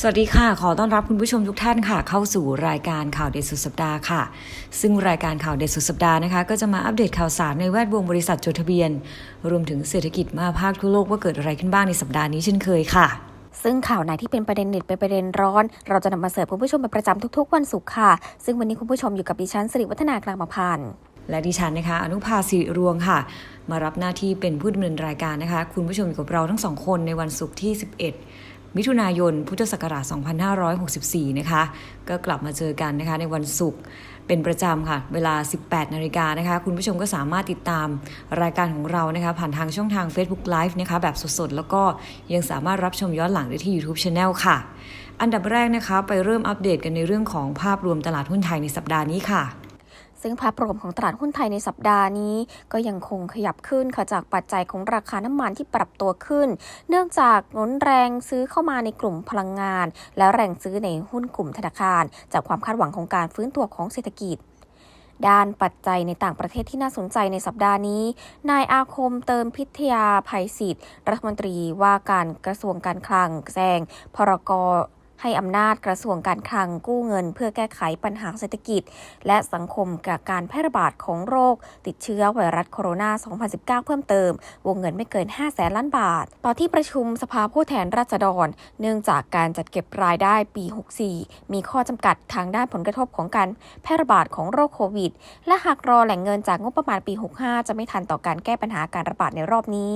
สวัสดีค่ะ ขอต้อนรับคุณผู้ชมทุกท่านค่ะ เข้าสู่รายการข่าวเด็ดสุดสัปดาห์ค่ะ ซึ่งรายการข่าวเด็ดสุดสัปดาห์นะคะ ก็จะมาอัปเดตข่าวสารในแวดวงบริษัทจดทะเบียน รวมถึงเศรษฐกิจมาภาคทั่วโลกว่าเกิดอะไรขึ้นบ้างในสัปดาห์นี้เช่นเคยค่ะซึ่งข่าวไหนที่เป็นประเด็นเด็ดเป็นประเด็นร้อน เราจะนำมาเสิร์ฟคุณผู้ชมเป็นประจำทุกๆ วันศุกร์ค่ะ ซึ่งวันนี้คุณผู้ชมอยู่กับดิฉันสิริวัฒนากลางมาพันธ์และดิฉันนะคะ อนุภาสิริรวงค่ะ มารับหน้าที่เป็นผู้ดำเนินรายการนะคะ คุณผู้ชมอยู่กับเราทั้งสองคนในวันศุกร์ที่ 11 มิถุนายน พุทธศักราช 2564 นะคะ ก็กลับมาเจอกันนะคะในวันศุกร์เป็นประจำค่ะ เวลา 18 นาฬิกานะคะ คุณผู้ชมก็สามารถติดตามรายการของเรานะคะ ผ่านทางช่องทาง Facebook Live นะคะ แบบสดๆ แล้วก็ยังสามารถรับชมย้อนหลังได้ที่ YouTube Channel ค่ะ อันดับแรกนะคะ ไปเริ่มอัปเดตกันในเรื่องของภาพรวมตลาดหุ้นไทยในสัปดาห์นี้ค่ะ ซึ่งภาพรวมของตลาดหุ้นไทยในสัปดาห์นี้ ก็ยังคงขยับขึ้นค่ะจากปัจจัยของราคาน้ำมันที่ปรับตัวขึ้น เนื่องจากหนุนแรงซื้อเข้ามาในกลุ่มพลังงาน และแรงซื้อในหุ้นกลุ่มธนาคาร จากความคาดหวังของการฟื้นตัวของเศรษฐกิจด้านปัจจัยในต่างประเทศที่น่าสนใจในสัปดาห์นี้ นายอาคมเติมพิทยาภัยศิษฐ์รัฐมนตรีว่าการกระทรวงการคลังแจ้งพรก ให้อำนาจกระทรวงการคลังกู้เงิน เพื่อแก้ไขปัญหาเศรษฐกิจ และสังคมกับการแพร่ระบาดของโรค ติดเชื้อไวรัสโคโรนา 2019 เพิ่มเติม วงเงินไม่เกิน 5 แสนล้านบาท ต่อที่ประชุมสภาผู้แทนราษฎร เนื่องจากการจัดเก็บรายได้ปี 64 มีข้อจำกัดทางด้านผลกระทบของการแพร่ระบาดของโรคโควิด และหากรอแหล่งเงินจากงบประมาณปี 65 จะไม่ทันต่อการแก้ปัญหาการระบาดในรอบนี้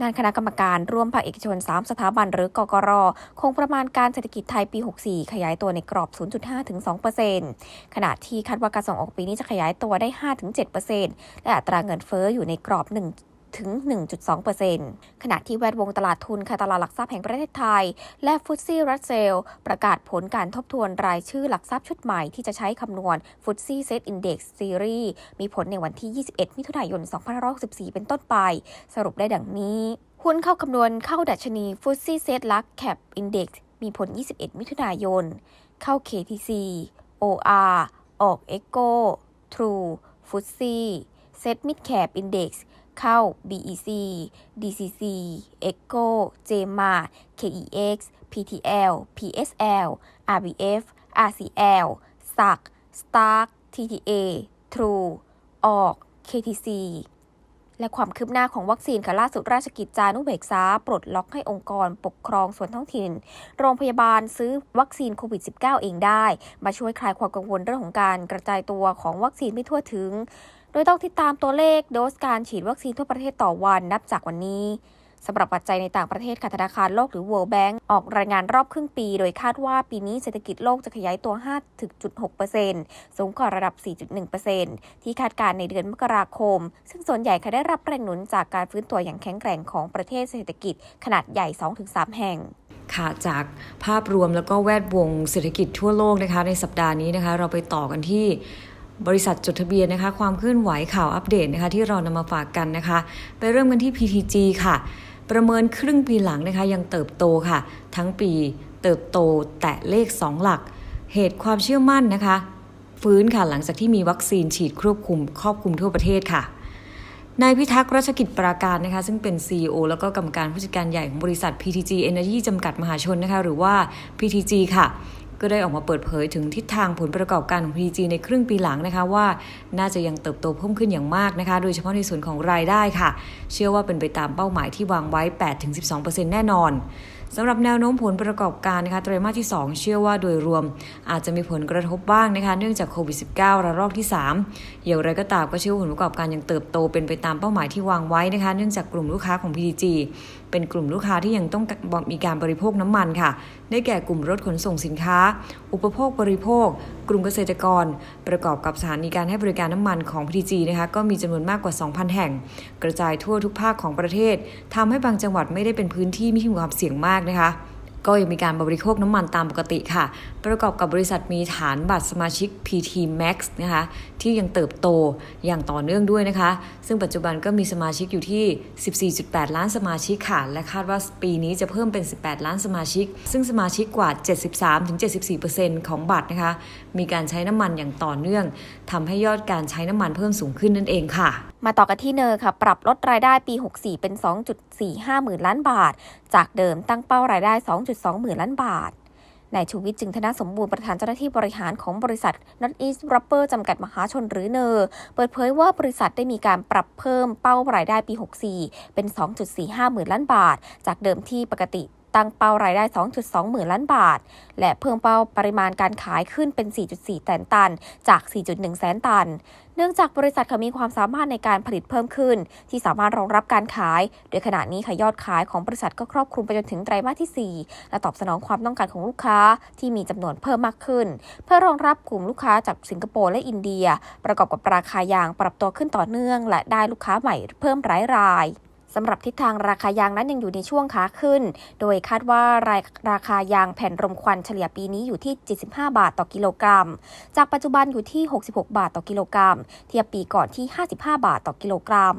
ด้านคณะกรรมการร่วมภาคเอกชน 3 สถาบันหรือกกรคงประมาณการเศรษฐกิจไทยปี 64 ขยายตัวในกรอบ 0.5 ถึง 2%ขณะที่คาดว่าการส่งออกปีนี้จะขยายตัวได้5-7%และอัตราเงินเฟ้ออยู่ในกรอบ 1 ถึง 1.2%ขณะที่แวดวงตลาดทุนค่ะตลาดหลักทรัพย์แห่งประเทศไทย และฟุตซี่รัสเซลประกาศผลการทบทวนรายชื่อหลักทรัพย์ชุดใหม่ที่จะใช้คำนวณฟุตซี่เซตอินเดี x ซีรีส์มีผลในวันที่ 21 มิถุนายน 2564 เป็นต้นไป สรุปได้ดังนี้ หุ้นเข้าคำนวณเข้าดัชนีฟุตซี่เซตลักแคปอินเดี x มีผล 21 มิถุนายน เข้า KTC OR ออก Echo True f u t s i Set Mid Cap Index เเข้า BEC DCC Echo JMA KEX PTL PSL RBF RCL SAC Stark TTA True ออก KTC และความคืบหน้าของวัคซีนค่ะล่าสุดราชกิจจานุเบกษาปลดล็อกให้องค์กรปกครองส่วนท้องถิ่น โรงพยาบาลซื้อวัคซีนโควิด -19 เองได้ มาช่วยคลายความกังวลเรื่องของการกระจายตัวของวัคซีนไม่ทั่วถึง โดยต้องติดตามตัวเลขโดสการฉีดวัคซีนทั่วประเทศต่อวันนับจากวันนี้สำหรับปัจจัยในต่างประเทศค่ะธนาคารโลกหรือ World Bank ออกรายงานรอบครึ่งปี โดยคาดว่าปีนี้เศรษฐกิจโลกจะขยายตัว 5.6%สูงกว่าระดับ 4.1%ที่คาดการณ์ในเดือนมกราคม ซึ่งส่วนใหญ่ค่ะได้รับแรงหนุนจากการฟื้นตัวอย่างแข็งแกร่งของประเทศเศรษฐกิจขนาดใหญ่ 2-3 แห่งค่ะจากภาพรวมแล้วก็แวดวงเศรษฐกิจทั่วโลกนะคะในสัปดาห์นี้นะคะ เราไปต่อกันที่ บริษัทจดทะเบียนนะคะ ความเคลื่อนไหวข่าวอัปเดตนะคะ ที่เรานำมาฝากกันนะคะ ไปเริ่มกันที่ PTG ค่ะ ประเมินครึ่งปีหลังนะคะยังเติบโตค่ะ ทั้งปีเติบโตแตะเลข 2 หลัก เหตุความเชื่อมั่นนะคะ ฟื้นค่ะหลังจากที่มีวัคซีนฉีดครอบคลุมครอบคลุมทั่วประเทศค่ะนายพิทักษ์รัชกิจปราการนะคะซึ่งเป็น CEO แล้วก็กรรมการผู้จัดการใหญ่ของบริษัท PTG Energy จำกัดมหาชนนะคะหรือว่า PTG ค่ะ ก็ได้ออกมาเปิดเผยถึงทิศทางผลประกอบการของ PG ในครึ่งปีหลังนะคะว่า น่าจะยังเติบโตเพิ่มขึ้นอย่างมากนะคะ โดยเฉพาะในส่วนของรายได้ค่ะ เชื่อว่าเป็นไปตามเป้าหมายที่วางไว้ 8-12%แน่นอนสำหรับแนวโน้มผลประกอบการนะคะไตรมาสที่ 2 เชื่อว่าโดยรวม อาจจะมีผลกระทบบ้างนะคะเนื่องจากโควิด -19 ระลอกที่ 3 อย่างไรก็ตามก็เชื่อว่าผลประกอบการยังเติบโตเป็นไปตามเป้าหมายที่วางไว้นะคะเนื่องจากกลุ่มลูกค้าของ PTG เป็นกลุ่มลูกค้าที่ยังต้องมีการบริโภคน้ำมันค่ะ ได้แก่กลุ่มรถขนส่งสินค้า อุปโภคบริโภคกลุ่มเกษตรกร ประกอบกับสถานีการให้บริการน้ำมันของ PTG นะคะก็มีจำนวนมากกว่า 2,000 แห่ง กระจายทั่วทุกภาคของประเทศทำให้บางจังหวัดไม่ได้เป็นพื้นที่ที่มีความเสี่ยงมากนะคะ ก็ยังมีการบริโภคน้ำมันตามปกติค่ะ ประกอบกับบริษัทมีฐานบัตรสมาชิก PT Max นะคะที่ยังเติบโตอย่างต่อเนื่องด้วยนะคะ ซึ่งปัจจุบันก็มีสมาชิกอยู่ที่ 14.8 ล้านสมาชิกค่ะ และคาดว่าปีนี้จะเพิ่มเป็น 18 ล้านสมาชิก ซึ่งสมาชิกกว่า 73-74%ของบัตรนะคะ มีการใช้น้ำมันอย่างต่อเนื่องทำให้ยอดการใช้น้ำมันเพิ่มสูงขึ้นนั่นเองค่ะ มาต่อกันที่เนอร์ค่ะ ปรับลดรายได้ปี 64 เป็น 2.45 หมื่นล้านบาท จากเดิมตั้งเป้ารายได้ 2. 2.2 หมื่นล้านบาทนายชูวิทย์จึงธนสมบูรณ์ประธานเจ้าหน้าที่บริหารของบริษัท North East Rubber จำกัดมหาชนหรือเนอร์เปิดเผยว่าบริษัทได้มีการปรับเพิ่มเป้ารายได้ปี 64 เป็น 2.45 หมื่นล้านบาท จากเดิมที่ปกติ ตั้งเป้ารายได้ 2.2 หมื่นล้านบาท และเพิ่มเป้าปริมาณการขายขึ้นเป็น 4.4 แสนตัน จาก 4.1 แสนตัน เนื่องจากบริษัทเขามีความสามารถในการผลิตเพิ่มขึ้น ที่สามารถรองรับการขาย โดยขณะนี้ค่ะยอดขายของบริษัทก็ครอบคลุมไปจนถึงไตรมาสที่ 4 และตอบสนองความต้องการของลูกค้าที่มีจำนวนเพิ่มมากขึ้น เพื่อรองรับกลุ่มลูกค้าจากสิงคโปร์และอินเดีย ประกอบกับราคายางปรับตัวขึ้นต่อเนื่อง และได้ลูกค้าใหม่เพิ่มรายราย สำหรับทิศทางราคายางนั้นยังอยู่ในช่วงขาขึ้น โดยคาดว่าราราคายางแผ่นรมควันเฉลี่ยปีนี้อยู่ที่ 75 บาทต่อกิโลกรัม จากปัจจุบันอยู่ที่ 66 บาทต่อกิโลกรัม เทียบปีก่อนที่ 55 บาทต่อกิโลกรัม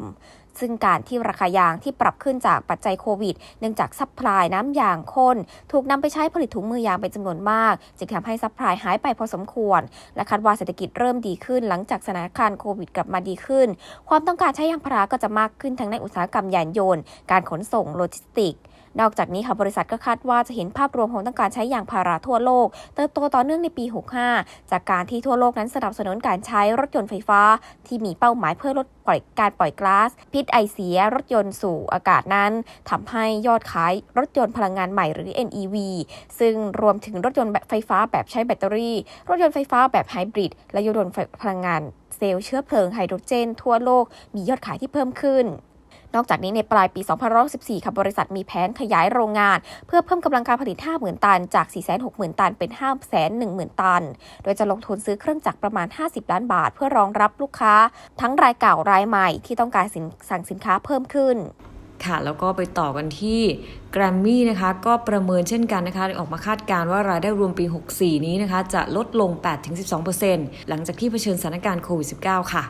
ซึ่งการที่ราคายางที่ปรับขึ้นจากปัจจัยโควิด เนื่องจากซัพพลายน้ำยางข้น ถูกนำไปใช้ผลิตถุงมือยางเป็นจำนวนมาก จึงทำให้ซัพพลายหายไปพอสมควร และคาดว่าเศรษฐกิจเริ่มดีขึ้น หลังจากสถานการณ์โควิดกลับมาดีขึ้น ความต้องการใช้ยางพาราก็จะมากขึ้นทั้งในอุตสาหกรรมยานยนต์ การขนส่งโลจิสติกส์ นอกจากนี้ค่ะบริษัทก็คาดว่าจะเห็นภาพรวมของต้องการใช้ยางพาราทั่วโลก เติบโตต่อเนื่องในปี 65 จากการที่ทั่วโลกนั้นสนับสนุนการใช้รถยนต์ไฟฟ้า ที่มีเป้าหมายเพื่อลดปล่อยการปล่อยก๊าซพิษไอเสียรถยนต์สู่อากาศนั้นทำให้ยอดขายรถยนต์พลังงานใหม่หรือ NEV ซึ่งรวมถึงรถยนต์แบบไฟฟ้าแบบใช้แบตเตอรี่ รถยนต์ไฟฟ้าแบบไฮบริด และยนต์พลังงานเซลล์เชื้อเพลิงไฮโดรเจน ทั่วโลกมียอดขายที่เพิ่มขึ้น นอกจากนี้ในปลายปี2014ค่ะบริษัทมีแผนขยายโรงงาน เพื่อเพิ่มกำลังการผลิต 50,000 ตัน จาก 460,000 ตัน เป็น 510,000 ตัน โดยจะลงทุนซื้อเครื่องจักรประมาณ 50 ล้านบาท เพื่อรองรับลูกค้า ทั้งรายเก่ารายใหม่ที่ต้องการสั่งสินค้าเพิ่มขึ้นค่ะแล้วก็ไปต่อกันที่แกรมมี่นะคะก็ประเมินเช่นกันนะคะออกมาคาดการณ์ว่ารายได้รวมปี 64 นี้นะคะจะลดลง 8-12%หลังจากที่เผชิญสถานการณ์โควิด -19 ค่ะ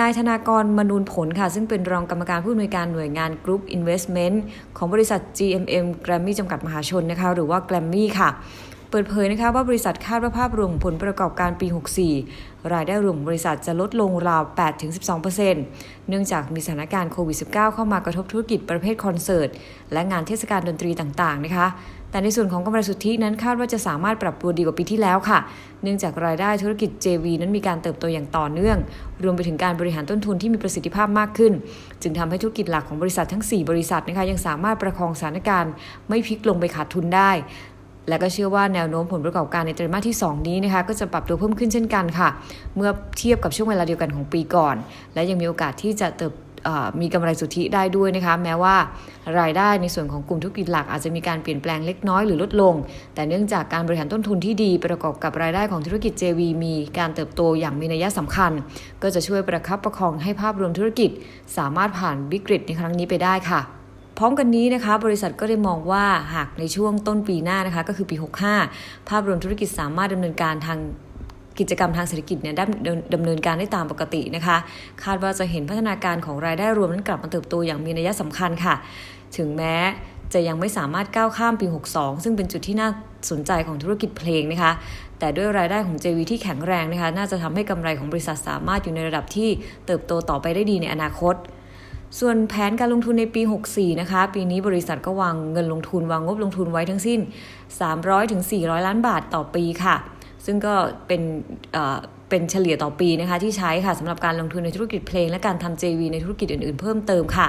นายธนากรมนูนผลค่ะ ซึ่งเป็นรองกรรมการผู้อำนวยการหน่วยงาน Group Investment ของบริษัท GMM Grammy จำกัดมหาชนนะคะ หรือว่า Grammy ค่ะเปิดเผยนะคะว่าบริษัทคาดว่าภาพรวมผลประกอบการปี 64 รายได้รวมบริษัทจะลดลงราว 8-12%เนื่องจากมีสถานการณ์โควิด -19 เข้ามากระทบธุรกิจประเภทคอนเสิร์ต และงานเทศกาลดนตรีต่างๆ นะคะ แต่ในส่วนของกำไรสุทธินั้นคาดว่าจะสามารถปรับตัวดีกว่าปีที่แล้วค่ะ เนื่องจากรายได้ธุรกิจ JV นั้นมีการเติบโตอย่างต่อเนื่อง รวมไปถึงการบริหารต้นทุนที่มีประสิทธิภาพมากขึ้น จึงทำให้ธุรกิจหลักของบริษัททั้ง 4 บริษัทนะคะยังสามารถประคองสถานการณ์ไม่พลิกลงไปขาดทุนได้และก็เชื่อว่าแนวโน้มผลประกอบการในไตรมาสที่ 2 นี้นะคะก็จะปรับตัวเพิ่มขึ้นเช่นกันค่ะ เมื่อเทียบกับช่วงเวลาเดียวกันของปีก่อน และยังมีโอกาสที่จะเติบ มีกำไรสุทธิได้ด้วยนะคะแม้ว่ารายได้ในส่วนของกลุ่มธุรกิจหลักอาจจะมีการเปลี่ยนแปลงเล็กน้อยหรือลดลง แต่เนื่องจากการบริหารต้นทุนที่ดีประกอบกับรายได้ของธุรกิจ JV มีการเติบโตอย่างมีนัยสำคัญ ก็จะช่วยประคับประคองให้ภาพรวมธุรกิจ สามารถผ่านวิกฤตในครั้งนี้ไปได้ค่ะพร้อมกันนี้นะคะ บริษัทก็ได้มองว่าหากในช่วงต้นปีหน้านะคะ ก็คือปี 65 ภาพรวมธุรกิจสามารถดำเนินการทาง กิจกรรมทางเศรษฐกิจเนี่ยได้ดำเนินการได้ตามปกตินะคะ คาดว่าจะเห็นพัฒนาการของรายได้รวมนั้นกลับมาเติบโตอย่างมีนัยสำคัญค่ะ ถึงแม้จะยังไม่สามารถก้าวข้ามปี 62 ซึ่งเป็นจุดที่น่าสนใจของธุรกิจเพลงนะคะ แต่ด้วยรายได้ของ JV ที่แข็งแรงนะคะ น่าจะทำให้กำไรของบริษัทสามารถอยู่ในระดับที่เติบโตต่อไปได้ดีในอนาคต ส่วนแผนการลงทุนในปี 64 นะคะ ปีนี้บริษัทก็วางเงินลงทุนวางงบลงทุนไว้ทั้งสิ้น 300ถึง400 ล้านบาทต่อปีค่ะ ซึ่งก็เป็นเอ่อเป็นเฉลี่ยต่อปีนะคะที่ใช้ค่ะสำหรับการลงทุนในธุรกิจเพลง และการทำ JV ในธุรกิจอื่นๆ เพิ่มเติมค่ะ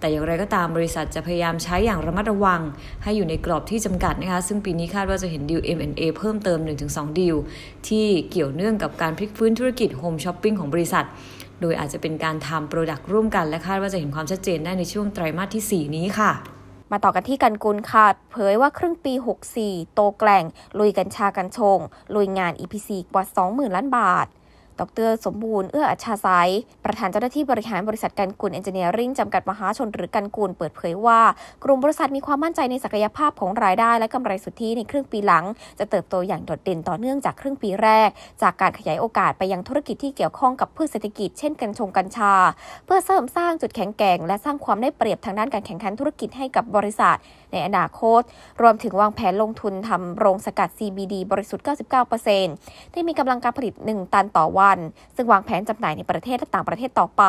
แต่อย่างไรก็ตามบริษัทจะพยายามใช้อย่างระมัดระวัง ให้อยู่ในกรอบที่จำกัดนะคะ ซึ่งปีนี้คาดว่าจะเห็นดีล M&A เพิ่มเติม 1-2 ดีล ที่เกี่ยวเนื่องกับการพลิกฟื้นธุรกิจโฮมช้อปปิ้งของบริษัท โดยอาจจะเป็นการทำโปรดักต์ร่วมกันและคาดว่าจะเห็นความชัดเจนได้ในช่วงไตรมาสที่ 4 นี้ค่ะ มาต่อกันที่กันกุลค่ะ เผยว่าครึ่งปี 64 โตแกล่ง ลุยกัญชากัญชง ลุยงาน EPC กว่า 20,000 ล้านบาท ดรสมบูรณ์เอื้ออัชชาไซยประธานเจ้าหน้าที่บริหารบริษัทกันกุลเอนจิเนียริ่งจำกัดมหาชนหรือกันกุลเปิดเผยว่า กลุ่มบริษัทมีความมั่นใจในศักยภาพของรายได้และกำไรสุทธิในครึ่งปีหลัง จะเติบโตอย่างโดดเด่นต่อเนื่องจากครึ่งปีแรก จากการขยายโอกาสไปยังธุรกิจที่เกี่ยวข้องกับพืชเศรษฐกิจเช่นกัญชงกัญชา เพื่อเสริมสร้างจุดแข็งแกร่งและสร้างความได้เปรียบทางด้านการแข่งขันธุรกิจให้กับบริษัท ในอนาคต รวมถึงวางแผนลงทุนทำโรงสกัด CBD บริสุทธิ์ 99%ที่มีกำลังการผลิต 1 ตันต่อวันซึ่งวางแผนจำหน่ายในประเทศและต่างประเทศต่อไป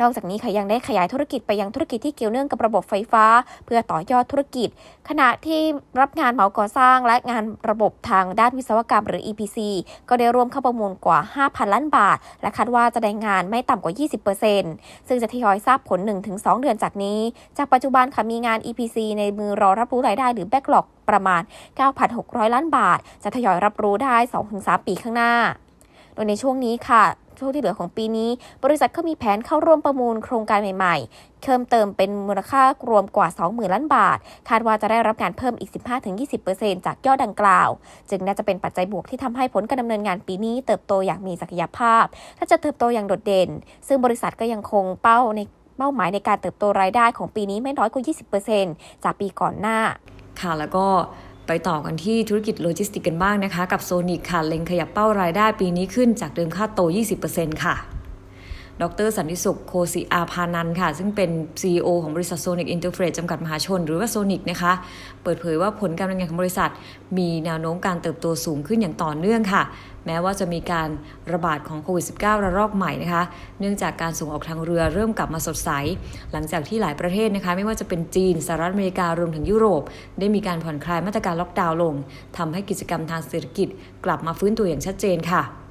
นอกจากนี้ค่ะยังได้ขยายธุรกิจไปยังธุรกิจที่เกี่ยวเนื่องกับระบบไฟฟ้า เพื่อต่อยอดธุรกิจ ขณะที่รับงานเหมาก่อสร้างและงานระบบทางด้านวิศวกรรมหรือ EPC ก็ได้ร่วมเข้าประมูลกว่า 5,000 ล้านบาท และคาดว่าจะได้งานไม่ต่ำกว่า 20%ซึ่งจะทยอยทราบผล 1-2 เดือนจากนี้ จากปัจจุบันค่ะมีงาน EPC ในมือรอรับรู้รายได้หรือ Backlog ประมาณ 9,600 ล้านบาท จะทยอยรับรู้ได้ 2-3 ปีข้างหน้า โดยในช่วงนี้ค่ะช่วงที่เหลือของปีนี้ บริษัทก็มีแผนเข้าร่วมประมูลโครงการใหม่ๆ เพิ่มเติมเป็นมูลค่ารวมกว่า 20,000 ล้านบาท คาดว่าจะได้รับงานเพิ่มอีก 15-20%จากยอดดังกล่าว จึงน่าจะเป็นปัจจัยบวกที่ทำให้ผลการดำเนินงานปีนี้เติบโตอย่างมีศักยภาพ และจะเติบโตอย่างโดดเด่น ซึ่งบริษัทก็ยังคงเป้าในเป้าหมายในการเติบโตรายได้ของปีนี้ไม่น้อยกว่า 20%จากปีก่อนหน้า ค่ะแล้วก็ ไปต่อกันที่ธุรกิจโลจิสติกกันบ้างนะคะ กับโซนิกค่ะ เล็งขยับเป้ารายได้ปีนี้ขึ้นจากเดิมคาดโต 20%ค่ะ ดรสันติสุขโคสิอาพานันค่ะ ซึ่งเป็น CEO ของบริษัทโซนิกอินเตอร์เฟรจำกัดมหาชน หรือว่าโซนิกนะคะ เปิดเผยว่าผลการดำเนินงานของบริษัท มีแนวโน้มการเติบโตสูงขึ้นอย่างต่อเนื่องค่ะ แม้ว่าจะมีการระบาดของโควิด -19 ระลอกใหม่นะคะ เนื่องจากการส่งออกทางเรือเริ่มกลับมาสดใส หลังจากที่หลายประเทศนะคะ ไม่ว่าจะเป็นจีนสหรัฐอเมริการวมถึงยุโรป ได้มีการผ่อนคลายมาตรการล็อกดาวน์ลงทำให้กิจกรรมทางเศรษฐกิจ กลับมาฟื้นตัวอย่างชัดเจนค่ะ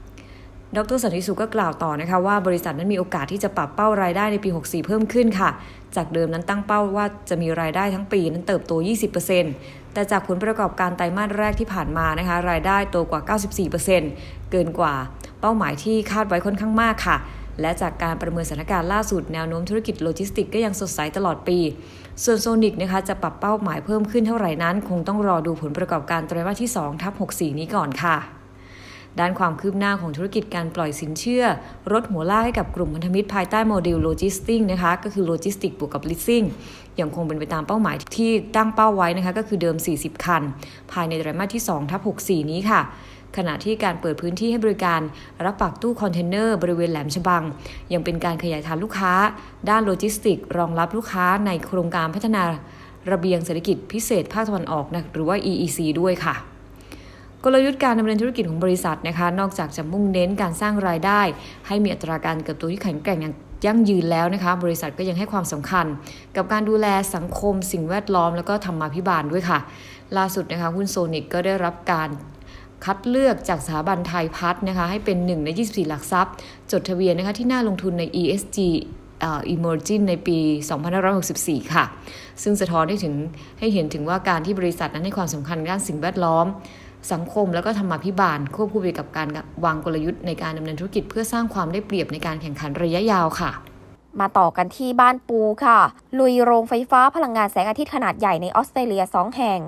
ดรสันติสุขก็กล่าวต่อนะคะว่าบริษัทนั้นมีโอกาสที่จะปรับเป้ารายได้ในปี 64 เพิ่มขึ้นค่ะ จากเดิมนั้นตั้งเป้าว่าจะมีรายได้ทั้งปีนั้นเติบโต 20%แต่จากผลประกอบการไตรมาสแรกที่ผ่านมานะคะรายได้โตกว่า 94%เกินกว่าเป้าหมายที่คาดไว้ค่อนข้างมากค่ะ และจากการประเมินสถานการณ์ล่าสุดแนวโน้มธุรกิจโลจิสติกก็ยังสดใสตลอดปี ส่วนโซนิกนะคะจะปรับเป้าหมายเพิ่มขึ้นเท่าไหร่นั้น คงต้องรอดูผลประกอบการไตรมาสที่2ทับ64 นี้ก่อนค่ะ ด้านความคืบหน้าของธุรกิจการปล่อยสินเชื่อ รถหัวลากให้กับกลุ่มพันธมิตรภายใต้โมเดลโลจิสติกนะคะก็คือโลจิสติกบวกกับลิสซิ่งยังคงเป็นไปตามเป้าหมายที่ตั้งเป้าไว้นะคะก็คือเดิม 40 คัน ภายในไตรมาสที่2ทับ64 นี้ค่ะขณะที่การเปิดพื้นที่ให้บริการรับฝากตู้คอนเทนเนอร์บริเวณแหลมฉบัง ยังเป็นการขยายฐานลูกค้า ด้านโลจิสติก รองรับลูกค้าในโครงการพัฒนาระเบียงเศรษฐกิจพิเศษภาคตะวันออกนะหรือว่า EEC ด้วยค่ะ กลยุทธ์การดำเนินธุรกิจของบริษัทนะคะ นอกจากจะมุ่งเน้นการสร้างรายได้ ให้มีอัตราการเติบโตที่แข็งแกร่งอย่างยั่งยืนแล้วนะคะ บริษัทก็ยังให้ความสำคัญ กับการดูแลสังคม สิ่งแวดล้อม แล้วก็ธรรมาภิบาลด้วยค่ะ ล่าสุดนะคะหุ้นโซนิกก็ได้รับการคัดเลือกจากสถาบันไทยพัฒน์นะคะ ให้เป็นหนึ่งใน 24 หลักทรัพย์ จดทะเบียนนะคะที่น่าลงทุนใน ESG อ่อ Emerging ในปี 2564 ค่ะ ซึ่งสะท้อนให้ถึงให้เห็นถึงว่าการที่บริษัทนั้นให้ความสำคัญด้านสิ่งแวดล้อม สังคมแล้วก็ธรรมาภิบาล ควบคู่ไปกับการวางกลยุทธ์ในการดำเนินธุรกิจ เพื่อสร้างความได้เปรียบในการแข่งขันระยะยาวค่ะ มาต่อกันที่บ้านปูค่ะ ลุยโรงไฟฟ้าพลังงานแสงอาทิตย์ขนาดใหญ่ในออสเตรเลีย 2 แห่ง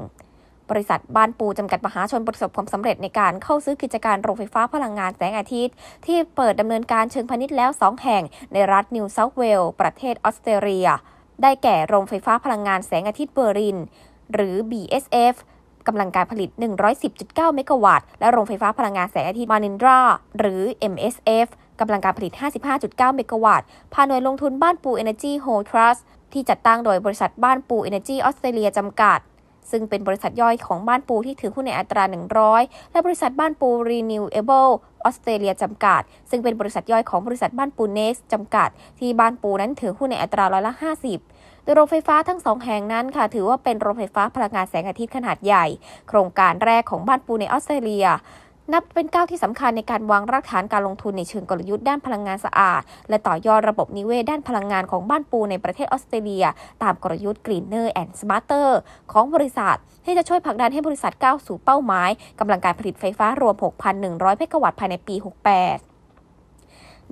บริษัทบ้านปูจำกัดมหาชนประสบความสำเร็จในการเข้าซื้อกิจการโรงไฟฟ้าพลังงานแสงอาทิตย์ ที่เปิดดำเนินการเชิงพาณิชย์แล้ว 2 แห่ง ในรัฐนิวเซาท์เวลส์ประเทศออสเตรเลีย ได้แก่โรงไฟฟ้าพลังงานแสงอาทิตย์เบอร์ลินหรือ BSF กำลังการผลิต 110.9 เมกะวัตต์ และโรงไฟฟ้าพลังงานแสงอาทิตย์มานินดราหรือ MSF กำลังการผลิต 55.9 เมกะวัตต์ผ่านหน่วยลงทุนบ้านปู Energy Hold Trust ที่จัดตั้งโดยบริษัทบ้านปู Energy ออสเตรเลียจำกัด ซึ่งเป็นบริษัทย่อยของบ้านปูที่ถือหุ้นในอัตรา 100 และบริษัทบ้านปู Renewable ออสเตรเลียจำกัด ซึ่งเป็นบริษัทย่อยของบริษัทบ้านปู Next จำกัด ที่บ้านปูนั้นถือหุ้นในอัตราร้อยละ 50 โดยโรงไฟฟ้าทั้งสองแห่งนั้นค่ะ ถือว่าเป็นโรงไฟฟ้าพลังงานแสงอาทิตย์ขนาดใหญ่ โครงการแรกของบ้านปูในออสเตรเลียนับเป็นก้าวที่สำคัญในการวางรากฐานการลงทุนในเชิงกลยุทธ์ด้านพลังงานสะอาด และต่อยอดระบบนิเวศด้านพลังงานของบ้านปูในประเทศออสเตรเลีย ตามกลยุทธ์ Greener and Smarter ของบริษัท ที่จะช่วยผลักดันให้บริษัทก้าวสู่เป้าหมายกำลังการผลิตไฟฟ้ารวม 6,100 เมกะวัตต์ภายในปี 68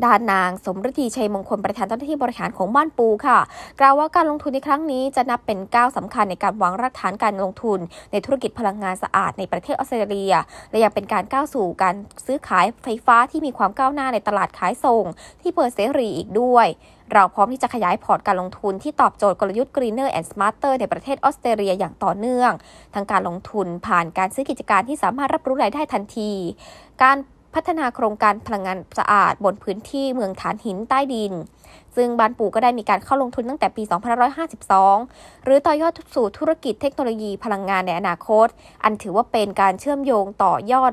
ด้านนางสมฤดีชัยมงคลประธานเจ้าหน้าที่บริหารของบ้านปูค่ะ กล่าวว่าการลงทุนในครั้งนี้จะนับเป็นก้าวสำคัญในการวางรากฐานการลงทุน ในธุรกิจพลังงานสะอาดในประเทศออสเตรเลีย และยังเป็นการก้าวสู่การซื้อขายไฟฟ้าที่มีความก้าวหน้าในตลาดขายส่ง ที่เปิดเสรีอีกด้วย เราพร้อมที่จะขยายพอร์ตการลงทุนที่ตอบโจทย์กลยุทธ์ Greener and Smarter ในประเทศออสเตรเลียอย่างต่อเนื่อง ทั้งการลงทุนผ่านการซื้อกิจการที่สามารถรับรู้รายได้ทันที การ พัฒนาโครงการพลังงานสะอาด บนพื้นที่เมืองฐานหินใต้ดิน ซึ่งบ้านปู่ก็ได้มีการเข้าลงทุนตั้งแต่ปี 2552 หรือต่อยอดสู่ธุรกิจเทคโนโลยีพลังงานในอนาคต อันถือว่าเป็นการเชื่อมโยงต่อยอด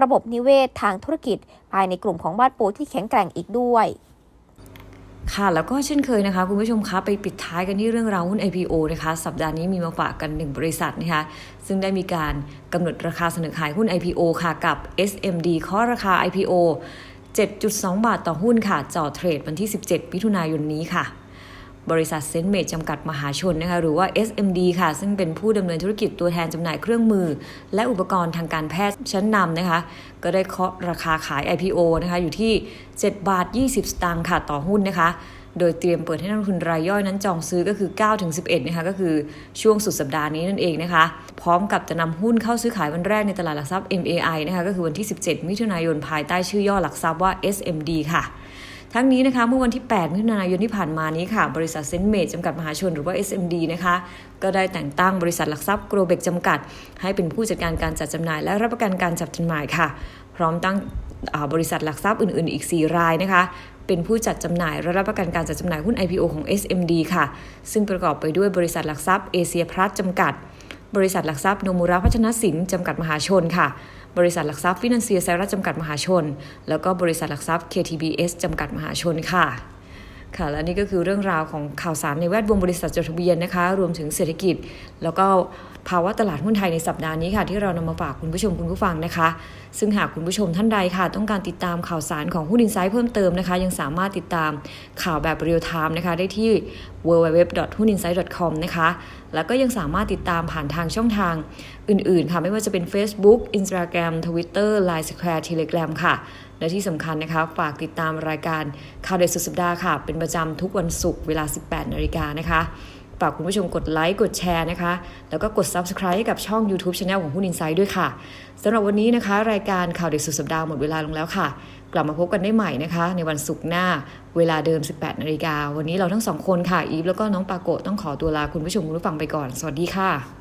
ระบบนิเวศทางธุรกิจ ภายในกลุ่มของบ้านปูที่แข็งแกร่งอีกด้วยค่ะแล้วก็เช่นเคยนะคะคุณผู้ชมคะไปปิดท้ายกันที่เรื่องราวหุ้น IPO นะคะ สัปดาห์นี้มีมาฝากกัน1บริษัทนะคะ ซึ่งได้มีการกำหนดราคาเสนอขายหุ้น IPO ค่ะกับ SMD ข้อราคา IPO 7.2 บาทต่อหุ้นค่ะจ่อเทรดวันที่ 17 มิถุนายนนี้ค่ะ บริษัทเซนเมดจำกัดมหาชนนะคะหรือว่า SMD ค่ะ ซึ่งเป็นผู้ดำเนินธุรกิจตัวแทนจำหน่ายเครื่องมือ และอุปกรณ์ทางการแพทย์ชั้นนำนะคะ ก็ได้เคาะราคาขาย IPO นะคะอยู่ที่ 7 บาท 20 สตางค์ค่ะต่อหุ้นนะคะ โดยเตรียมเปิดให้นักลงทุนรายย่อยนั้นจองซื้อก็คือ9ถึง11 นะคะก็คือช่วงสุดสัปดาห์นี้นั่นเองนะคะ พร้อมกับจะนำหุ้นเข้าซื้อขายวันแรกในตลาดหลักทรัพย์ MAI นะคะก็คือวันที่ 17 มิถุนายนภายใต้ชื่อย่อหลักทรัพย์ว่า SMD ค่ะทั้งนี้นะคะเมื่อวันที่ 8 มิถุนายนที่ผ่านมานี้ค่ะ บริษัทเซนเมดจำกัดมหาชนหรือว่า SMD นะคะ ก็ได้แต่งตั้งบริษัทหลักทรัพย์โกลเบกจำกัด ให้เป็นผู้จัดการการจัดจำหน่าย และรับประกันการจัดจำหน่ายค่ะ พร้อมตั้งบริษัทหลักทรัพย์อื่น ๆ อีก 4 รายนะคะ เป็นผู้จัดจำหน่ายและรับประกันการจัดจำหน่ายหุ้น IPO ของ SMD ค่ะ ซึ่งประกอบไปด้วยบริษัทหลักทรัพย์เอเชียพลัสจำกัด บริษัทหลักทรัพย์โนมูระพัฒนสินจำกัดมหาชนค่ะ บริษัทหลักทรัพย์ฟินแลนเซียไซรัสจำกัดมหาชน แล้วก็บริษัทหลักทรัพย์ KTBS จำกัดมหาชนค่ะ ค่ะและนี่ก็คือเรื่องราวของข่าวสารในแวดวงบริษัทจดทะเบียนนะคะ รวมถึงเศรษฐกิจ แล้วก็ภาวะตลาดหุ้นไทยในสัปดาห์นี้ค่ะ ที่เรานำมาฝากคุณผู้ชมคุณผู้ฟังนะคะ ซึ่งหากคุณผู้ชมท่านใดค่ะ ต้องการติดตามข่าวสารของหุ้นอินไซต์เพิ่มเติมนะคะ ยังสามารถติดตามข่าวแบบเรียลไทม์นะคะ ได้ที่ www.huninsight.com นะคะแล้วก็ยังสามารถติดตามผ่านทางช่องทาง อื่นๆ ค่ะ ไม่ว่าจะเป็น Facebook Instagram Twitter Line Square Telegram ค่ะ และที่สำคัญนะคะ ฝากติดตามรายการข่าวเด็ดสุดสัปดาห์ค่ะ เป็นประจำทุกวันศุกร์เวลา 18 นาฬิกานะคะฝากคุณผู้ชมกดไลค์ กดแชร์นะคะ แล้วก็กด Subscribe ให้กับช่อง YouTube Channel ของหุ้นอินไซด์ด้วยค่ะสำหรับวันนี้นะคะ รายการข่าวเด็ดสุดสัปดาห์หมดเวลาลงแล้วค่ะ กลับมาพบกันได้ใหม่นะคะ ในวันศุกร์หน้าเวลาเดิม 18 นาฬิกา วันนี้เราทั้งสองคนค่ะ อีฟแล้วก็น้องปาโกะต้องขอตัวลาคุณผู้ชมคุณผู้ฟังไปก่อน สวัสดีค่ะ